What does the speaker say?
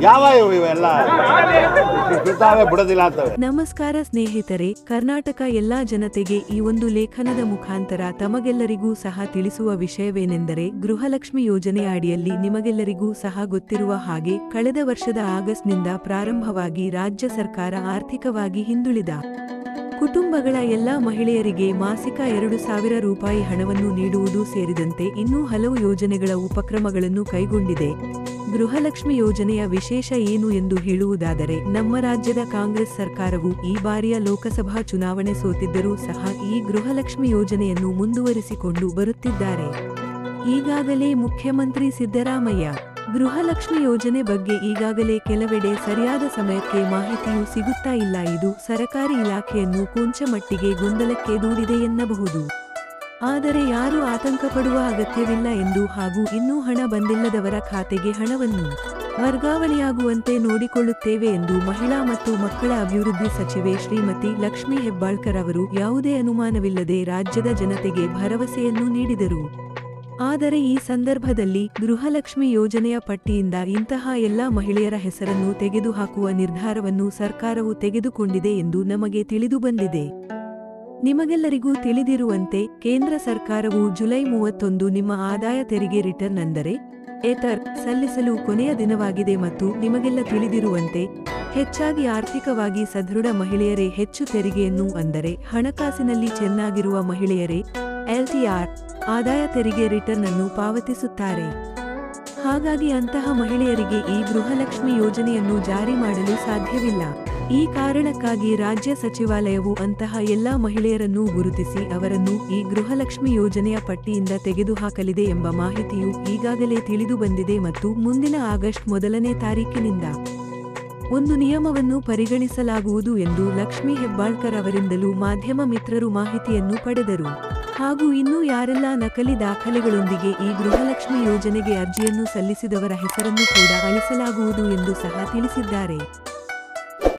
ಯಾವ ಇವು ಇವೆಲ್ಲ? ಬಿಡೋದಿಲ್ಲ ನಮಸ್ಕಾರ ಸ್ನೇಹಿತರೆ, ಕರ್ನಾಟಕ ಎಲ್ಲಾ ಜನತೆಗೆ ಈ ಒಂದು ಲೇಖನದ ಮುಖಾಂತರ ತಮಗೆಲ್ಲರಿಗೂ ಸಹ ತಿಳಿಸುವ ವಿಷಯವೇನೆಂದರೆ, ಗೃಹಲಕ್ಷ್ಮಿ ಯೋಜನೆ ಅಡಿಯಲ್ಲಿ ನಿಮಗೆಲ್ಲರಿಗೂ ಸಹ ಗೊತ್ತಿರುವ ಹಾಗೆ ಕಳೆದ ವರ್ಷದ ಆಗಸ್ಟ್ನಿಂದ ಪ್ರಾರಂಭವಾಗಿ ರಾಜ್ಯ ಸರ್ಕಾರ ಆರ್ಥಿಕವಾಗಿ ಹಿಂದುಳಿದ. ಕುಟುಂಬಗಳ ಎಲ್ಲಾ ಮಹಿಳೆಯರಿಗೆ ಮಾಸಿಕ ಎರಡು ಸಾವಿರ ರೂಪಾಯಿ ಹಣವನ್ನು ನೀಡುವುದು ಸೇರಿದಂತೆ ಇನ್ನೂ ಹಲವು ಯೋಜನೆಗಳ ಉಪಕ್ರಮಗಳನ್ನು ಕೈಗೊಂಡಿದೆ. ಗೃಹಲಕ್ಷ್ಮಿ ಯೋಜನೆಯ ವಿಶೇಷ ಏನು ಎಂದು ಹೇಳುವುದಾದರೆ, ನಮ್ಮ ರಾಜ್ಯದ ಕಾಂಗ್ರೆಸ್ ಸರ್ಕಾರವು ಈ ಬಾರಿಯ ಲೋಕಸಭಾ ಚುನಾವಣೆ ಸೋತಿದ್ದರೂ ಸಹ ಈ ಗೃಹಲಕ್ಷ್ಮಿ ಯೋಜನೆಯನ್ನು ಮುಂದುವರಿಸಿಕೊಂಡು ಬರುತ್ತಿದ್ದಾರೆ. ಈಗಾಗಲೇ ಮುಖ್ಯಮಂತ್ರಿ ಸಿದ್ದರಾಮಯ್ಯ, ಗೃಹಲಕ್ಷ್ಮಿ ಯೋಜನೆ ಬಗ್ಗೆ ಈಗಾಗಲೇ ಕೆಲವೆಡೆ ಸರಿಯಾದ ಸಮಯಕ್ಕೆ ಮಾಹಿತಿಯೂ ಸಿಗುತ್ತಾ ಇಲ್ಲ. ಇದು ಸರಕಾರಿ ಇಲಾಖೆಯನ್ನು ಕೊಂಚ ಮಟ್ಟಿಗೆ ಗೊಂದಲಕ್ಕೆ ದೂಡಿದೆ ಎನ್ನಬಹುದು. ಆದರೆ ಯಾರೂ ಆತಂಕ ಪಡುವ ಅಗತ್ಯವಿಲ್ಲ ಎಂದು ಹಾಗೂ ಇನ್ನೂ ಹಣ ಬಂದಿಲ್ಲದವರ ಖಾತೆಗೆ ಹಣವನ್ನು ವರ್ಗಾವಣೆಯಾಗುವಂತೆ ನೋಡಿಕೊಳ್ಳುತ್ತೇವೆ ಎಂದು ಮಹಿಳಾ ಮತ್ತು ಮಕ್ಕಳ ಅಭಿವೃದ್ಧಿ ಸಚಿವೆ ಶ್ರೀಮತಿ ಲಕ್ಷ್ಮೀ ಹೆಬ್ಬಾಳ್ಕರ್ ಅವರು ಯಾವುದೇ ಅನುಮಾನವಿಲ್ಲದೆ ರಾಜ್ಯದ ಜನತೆಗೆ ಭರವಸೆಯನ್ನು ನೀಡಿದರು. ಆದರೆ ಈ ಸಂದರ್ಭದಲ್ಲಿ ಗೃಹಲಕ್ಷ್ಮಿ ಯೋಜನೆಯ ಪಟ್ಟಿಯಿಂದ ಇಂತಹ ಎಲ್ಲಾ ಮಹಿಳೆಯರ ಹೆಸರನ್ನು ತೆಗೆದುಹಾಕುವ ನಿರ್ಧಾರವನ್ನು ಸರ್ಕಾರವು ತೆಗೆದುಕೊಂಡಿದೆ ಎಂದು ನಮಗೆ ತಿಳಿದುಬಂದಿದೆ ನಿಮಗೆಲ್ಲರಿಗೂ ತಿಳಿದಿರುವಂತೆ ಕೇಂದ್ರ ಸರ್ಕಾರವು ಜುಲೈ ಮೂವತ್ತೊಂದು ನಿಮ್ಮ ಆದಾಯ ತೆರಿಗೆ ರಿಟರ್ನ್ ಅಂದರೆ ಏತರ್ ಸಲ್ಲಿಸಲು ಕೊನೆಯ ದಿನವಾಗಿದೆ ಮತ್ತು ನಿಮಗೆಲ್ಲ ತಿಳಿದಿರುವಂತೆ ಹೆಚ್ಚಾಗಿ ಆರ್ಥಿಕವಾಗಿ ಸದೃಢ ಮಹಿಳೆಯರೇ ಹೆಚ್ಚು ತೆರಿಗೆಯನ್ನು ಅಂದರೆ ಹಣಕಾಸಿನಲ್ಲಿ ಚೆನ್ನಾಗಿರುವ ಮಹಿಳೆಯರೇ ಎಲ್ಟಿಆರ್ ಆದಾಯ ತೆರಿಗೆ ರಿಟರ್ನ್ ಅನ್ನು ಪಾವತಿಸುತ್ತಾರೆ. ಹಾಗಾಗಿ ಅಂತಹ ಮಹಿಳೆಯರಿಗೆ ಈ ಗೃಹಲಕ್ಷ್ಮಿ ಯೋಜನೆಯನ್ನು ಜಾರಿ ಮಾಡಲು ಸಾಧ್ಯವಿಲ್ಲ. ಈ ಕಾರಣಕ್ಕಾಗಿ ರಾಜ್ಯ ಸಚಿವಾಲಯವು ಅಂತಹ ಎಲ್ಲಾ ಮಹಿಳೆಯರನ್ನು ಗುರುತಿಸಿ ಅವರನ್ನು ಈ ಗೃಹಲಕ್ಷ್ಮಿ ಯೋಜನೆಯ ಪಟ್ಟಿಯಿಂದ ತೆಗೆದುಹಾಕಲಿದೆ ಎಂಬ ಮಾಹಿತಿಯು ಈಗಾಗಲೇ ತಿಳಿದುಬಂದಿದೆ ಮತ್ತು ಮುಂದಿನ ಆಗಸ್ಟ್ ಮೊದಲನೇ ತಾರೀಕಿನಿಂದ ಒಂದು ನಿಯಮವನ್ನು ಪರಿಗಣಿಸಲಾಗುವುದು ಎಂದು ಲಕ್ಷ್ಮಿ ಹೆಬ್ಬಾಳ್ಕರ್ ಅವರಿಂದಲೂ ಮಾಧ್ಯಮ ಮಿತ್ರರು ಮಾಹಿತಿಯನ್ನು ಪಡೆದರು. ಹಾಗೂ ಇನ್ನೂ ಯಾರೆಲ್ಲ ನಕಲಿ ದಾಖಲೆಗಳೊಂದಿಗೆ ಈ ಗೃಹಲಕ್ಷ್ಮಿ ಯೋಜನೆಗೆ ಅರ್ಜಿಯನ್ನು ಸಲ್ಲಿಸಿದವರ ಹೆಸರನ್ನು ಕೂಡ ಅಳಿಸಲಾಗುವುದು ಎಂದು ಸಹ ತಿಳಿಸಿದ್ದಾರೆ.